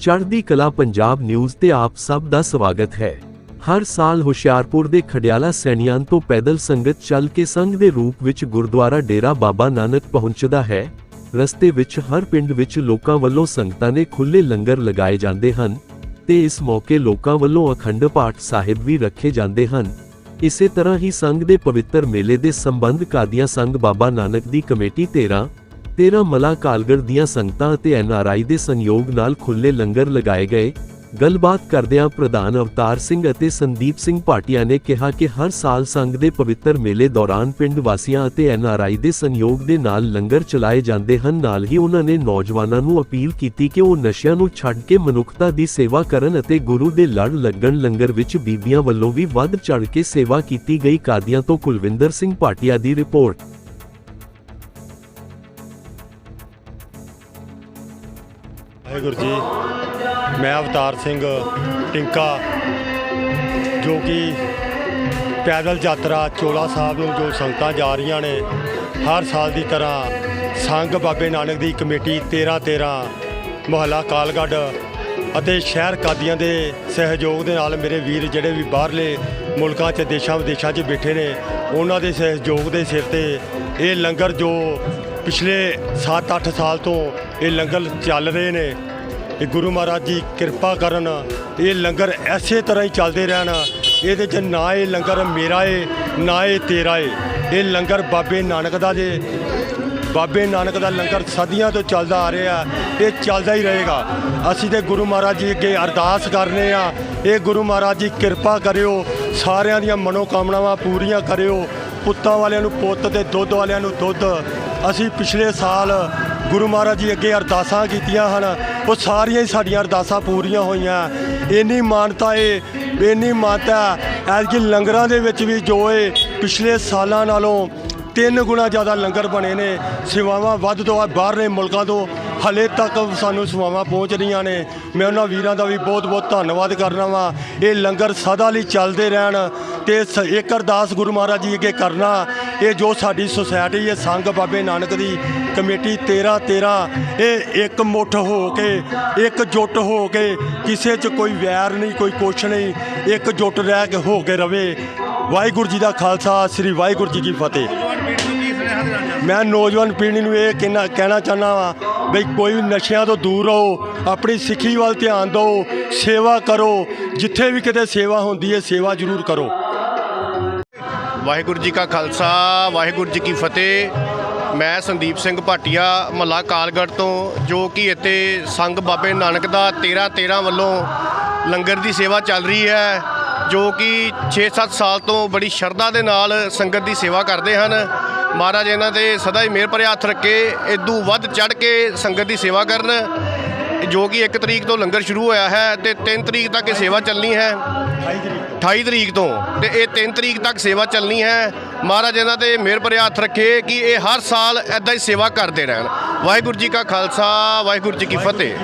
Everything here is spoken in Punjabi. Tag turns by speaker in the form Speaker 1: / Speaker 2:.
Speaker 1: ਚੜ੍ਹਦੀ ਕਲਾ ਪੰਜਾਬ ਨਿਊਜ਼ ਤੇ ਆਪ ਸਭ ਦਾ ਸਵਾਗਤ ਹੈ। ਹਰ ਸਾਲ ਹੁਸ਼ਿਆਰਪੁਰ ਦੇ ਖਡਿਆਲਾ ਸੈਣੀਆਂ ਤੋਂ ਪੈਦਲ ਸੰਗਤ ਚੱਲ ਕੇ ਸੰਘ ਦੇ ਰੂਪ ਵਿੱਚ ਗੁਰਦੁਆਰਾ ਡੇਰਾ ਬਾਬਾ ਨਾਨਕ ਪਹੁੰਚਦਾ ਹੈ। ਰਸਤੇ ਵਿੱਚ ਹਰ ਪਿੰਡ ਵਿੱਚ ਲੋਕਾਂ ਵੱਲੋਂ ਸੰਗਤਾਂ ਨੇ ਖੁੱਲੇ ਲੰਗਰ ਲਗਾਏ ਜਾਂਦੇ ਹਨ ਤੇ ਇਸ ਮੌਕੇ ਲੋਕਾਂ ਵੱਲੋਂ ਅਖੰਡ ਪਾਠ ਸਾਹਿਬ ਵੀ ਰੱਖੇ ਜਾਂਦੇ ਹਨ। ਇਸੇ ਤਰ੍ਹਾਂ ਹੀ ਸੰਘ ਦੇ ਪਵਿੱਤਰ ਮੇਲੇ ਦੇ ਸੰਬੰਧ ਕਾਦੀਆਂ ਸੰਘ ਬਾਬਾ ਨਾਨਕ ਦੀ ਕਮੇਟੀ 13 13 ਮਲਾ ਕਾਲਗੜ ਦੀਆਂ ਸੰਗਤਾਂ ਅਤੇ ਐਨਆਰਆਈ ਦੇ ਸੰਯੋਗ ਨਾਲ ਖੁੱਲੇ ਲੰਗਰ ਲਗਾਏ ਗਏ। ਗੱਲਬਾਤ ਕਰਦਿਆਂ ਪ੍ਰਧਾਨ ਅਵਤਾਰ ਸਿੰਘ ਅਤੇ ਸੰਦੀਪ ਸਿੰਘ ਭਾਟੀਆ ਨੇ ਕਿਹਾ ਕਿ ਹਰ ਸਾਲ ਸੰਘ ਦੇ ਪਵਿੱਤਰ ਮੇਲੇ ਦੌਰਾਨ ਪਿੰਡ ਵਾਸੀਆਂ ਅਤੇ ਐਨਆਰਆਈ ਦੇ ਸੰਯੋਗ ਦੇ ਨਾਲ ਲੰਗਰ ਚਲਾਏ ਜਾਂਦੇ ਹਨ। ਨਾਲ ਹੀ ਉਹਨਾਂ ਨੇ ਨੌਜਵਾਨਾਂ ਨੂੰ ਅਪੀਲ ਕੀਤੀ ਕਿ ਉਹ ਨਸ਼ਿਆਂ ਨੂੰ ਛੱਡ ਕੇ ਮਨੁੱਖਤਾ ਦੀ ਸੇਵਾ ਕਰਨ ਅਤੇ ਗੁਰੂ ਦੇ ਲੜ ਲੱਗਣ ਲੰਗਰ ਵਿੱਚ ਬੀਬੀਆਂ ਵੱਲੋਂ ਵੀ ਵੱਧ ਚੜ੍ਹ ਕੇ ਸੇਵਾ ਕੀਤੀ ਗਈ। ਕਾਦੀਆਂ ਤੋਂ ਕੁਲਵਿੰਦਰ ਸਿੰਘ ਭਾਟੀਆ ਦੀ ਰਿਪੋਰਟ।
Speaker 2: ਵਾਹਿਗੁਰੂ ਜੀ, ਮੈਂ ਅਵਤਾਰ ਸਿੰਘ ਟਿੰਕਾ, ਜੋ ਕਿ ਪੈਦਲ ਯਾਤਰਾ ਚੋਲਾ ਸਾਹਿਬ ਨੂੰ ਜੋ ਸੰਗਤਾਂ ਜਾ ਰਹੀਆਂ ਨੇ, ਹਰ ਸਾਲ ਦੀ ਤਰ੍ਹਾਂ ਸੰਘ ਬਾਬੇ ਨਾਨਕ ਦੀ ਕਮੇਟੀ 13 13 ਮੁਹੱਲਾ ਕਾਲਗੜ੍ਹ ਅਤੇ ਸ਼ਹਿਰ ਕਾਦੀਆਂ ਦੇ ਸਹਿਯੋਗ ਦੇ ਨਾਲ ਮੇਰੇ ਵੀਰ ਜਿਹੜੇ ਵੀ ਬਾਹਰਲੇ ਮੁਲਕਾਂ 'ਚ ਦੇਸ਼ਾਂ ਵਿਦੇਸ਼ਾਂ 'ਚ ਬੈਠੇ ਨੇ, ਉਹਨਾਂ ਦੇ ਸਹਿਯੋਗ ਦੇ ਸਿਰ ਤੇ ਇਹ ਲੰਗਰ ਜੋ ਪਿਛਲੇ 7-8 ਸਾਲ ਤੋਂ ਇਹ ਲੰਗਰ ਚੱਲ ਰਹੇ ਨੇ। ਇਹ ਗੁਰੂ ਮਹਾਰਾਜ ਜੀ ਕਿਰਪਾ ਕਰਨ ਇਹ ਲੰਗਰ ਐਸੇ ਤਰ੍ਹਾਂ ਹੀ ਚੱਲਦੇ ਰਹਿਣ। ਇਹਦੇ 'ਚ ਨਾ ਇਹ ਲੰਗਰ ਮੇਰਾ ਏ, ਨਾ ਇਹ ਤੇਰਾ ਏ। ਇਹ ਲੰਗਰ ਬਾਬੇ ਨਾਨਕ ਦਾ ਜੇ। ਬਾਬੇ ਨਾਨਕ ਦਾ ਲੰਗਰ ਸਦੀਆਂ ਤੋਂ ਚੱਲਦਾ ਆ ਰਿਹਾ। ਇਹ ਚੱਲਦਾ ਹੀ ਰਹੇਗਾ। ਅਸੀਂ ਤੇ ਗੁਰੂ ਮਹਾਰਾਜ ਜੀ ਅੱਗੇ ਅਰਦਾਸ ਕਰਨੇ ਆ। ਇਹ ਗੁਰੂ ਮਹਾਰਾਜ ਜੀ ਕਿਰਪਾ ਕਰਿਓ। ਸਾਰਿਆਂ ਦੀਆਂ ਮਨੋਕਾਮਨਾਵਾਂ ਪੂਰੀਆਂ ਕਰਿਓ। ਪੁੱਤਾਂ ਵਾਲਿਆਂ ਨੂੰ ਪੁੱਤ ਤੇ ਦੁੱਧ ਵਾਲਿਆਂ ਨੂੰ ਦੁੱਧ। ਅਸੀਂ ਪਿਛਲੇ ਸਾਲ ਗੁਰੂ ਮਹਾਰਾਜ ਜੀ ਅੱਗੇ ਅਰਦਾਸਾਂ ਕੀਤੀਆਂ ਹਨ। ਉਹ ਸਾਰੀਆਂ ਹੀ ਸਾਡੀਆਂ ਅਰਦਾਸਾਂ ਪੂਰੀਆਂ ਹੋਈਆਂ। ਇੰਨੀ ਮਾਨਤਾ ਏ, ਇੰਨੀ ਮਾਨਤਾ ਐਤਕੀ ਲੰਗਰਾਂ ਦੇ ਵਿੱਚ ਵੀ ਜੋ ਏ, ਪਿਛਲੇ ਸਾਲਾਂ ਨਾਲੋਂ ਤਿੰਨ ਗੁਣਾ ਜ਼ਿਆਦਾ ਲੰਗਰ ਬਣੇ ਨੇ। ਸੇਵਾਵਾਂ ਵੱਧ ਤੋਂ ਵੱਧ, ਬਾਹਰਲੇ ਮੁਲਕਾਂ ਤੋਂ ਹਲੇ ਤੱਕ ਸਾਨੂੰ ਸੇਵਾਵਾਂ ਪਹੁੰਚ ਰਹੀਆਂ ਨੇ। ਮੈਂ ਉਹਨਾਂ ਵੀਰਾਂ ਦਾ ਵੀ ਬਹੁਤ ਬਹੁਤ ਧੰਨਵਾਦ ਕਰਨਾ ਵਾਂ। ਇਹ ਲੰਗਰ ਸਦਾ ਲਈ ਚੱਲਦੇ ਰਹਿਣ ਤੇ ਸ- ਇੱਕ ਅਰਦਾਸ ਗੁਰੂ ਮਹਾਰਾਜ ਜੀ ਅੱਗੇ ਕਰਨਾ। ਇਹ ਜੋ ਸਾਡੀ ਸੁਸਾਇਟੀ ਹੈ ਸੰਘ ਬਾਬੇ ਨਾਨਕ ਦੀ ਕਮੇਟੀ 13 13 ਇਹ ਇੱਕ ਮੁੱਠ ਹੋ ਕੇ, ਇੱਕ ਜੁੱਟ ਹੋ ਕੇ ਕਿਸੇ 'ਚ ਕੋਈ ਵੈਰ ਨਹੀਂ, ਕੋਈ ਕੁਛ ਨਹੀਂ, ਇੱਕ ਜੁੱਟ ਰਹਿ ਕੇ ਹੋ ਕੇ ਰਵੇ। ਵਾਹਿਗੁਰੂ ਜੀ ਦਾ ਖਾਲਸਾ, ਸ੍ਰੀ ਵਾਹਿਗੁਰੂ ਜੀ ਕੀ ਫਤਿਹ। ਮੈਂ ਨੌਜਵਾਨ ਪੀੜ੍ਹੀ ਨੂੰ ਇਹ ਕਹਿਣਾ ਕਹਿਣਾ ਚਾਹੁੰਦਾ ਵਾਂ ਬਈ ਕੋਈ ਨਸ਼ਿਆਂ ਤੋਂ ਦੂਰ ਰਹੋ, ਆਪਣੀ ਸਿੱਖੀ ਵੱਲ ਧਿਆਨ ਦਿਓ, ਸੇਵਾ ਕਰੋ, ਜਿੱਥੇ ਵੀ ਕਿਤੇ ਸੇਵਾ ਹੁੰਦੀ ਹੈ, ਸੇਵਾ ਜ਼ਰੂਰ ਕਰੋ।
Speaker 3: ਵਾਹਿਗੁਰੂ ਜੀ ਕਾ ਖਾਲਸਾ, ਵਾਹਿਗੁਰੂ ਜੀ ਕੀ ਫਤਿਹ। ਮੈਂ ਸੰਦੀਪ ਸਿੰਘ ਭਾਟੀਆ, ਮਹੱਲਾ ਕਾਲਗੜ੍ਹ ਤੋਂ, ਜੋ ਕਿ ਇੱਥੇ ਸੰਘ ਬਾਬੇ ਨਾਨਕ ਦਾ 13 13 ਵੱਲੋਂ ਲੰਗਰ ਦੀ ਸੇਵਾ ਚੱਲ ਰਹੀ ਹੈ, ਜੋ ਕਿ 6-7 ਸਾਲ ਤੋਂ ਬੜੀ ਸ਼ਰਧਾ ਦੇ ਨਾਲ ਸੰਗਤ ਦੀ ਸੇਵਾ ਕਰਦੇ ਹਨ। ਮਹਾਰਾਜ ਇਹਨਾਂ ਤੇ ਸਦਾ ਹੀ ਮਿਹਰ ਭਰੇ ਹੱਥ ਰੱਖੇ ਇਦੋਂ ਵੱਧ ਚੜ ਕੇ ਸੰਗਤ ਦੀ ਸੇਵਾ ਕਰਨ ਜੋ ਕਿ 1 ਤਰੀਕ ਤੋਂ ਲੰਗਰ ਸ਼ੁਰੂ ਹੋਇਆ ਹੈ ਤੇ 3 ਤਰੀਕ ਤੱਕ ਇਹ ਸੇਵਾ ਚੱਲਣੀ ਹੈ। 28 ਤਰੀਕ ਤੋਂ। ਤੇ ਇਹ 3 ਤਰੀਕ ਤੱਕ ਸੇਵਾ ਚੱਲਣੀ ਹੈ। ਮਹਾਰਾਜ ਇਹਨਾਂ ਤੇ ਮਿਹਰ ਭਰੇ ਹੱਥ ਰੱਖੇ ਕਿ ਇਹ ਹਰ ਸਾਲ ਐਦਾਂ ਹੀ ਸੇਵਾ ਕਰਦੇ ਰਹਿਣ। ਵਾਹਿਗੁਰੂ ਜੀ ਕਾ ਖਾਲਸਾ ਵਾਹਿਗੁਰੂ ਜੀ ਕੀ ਫਤਿਹ।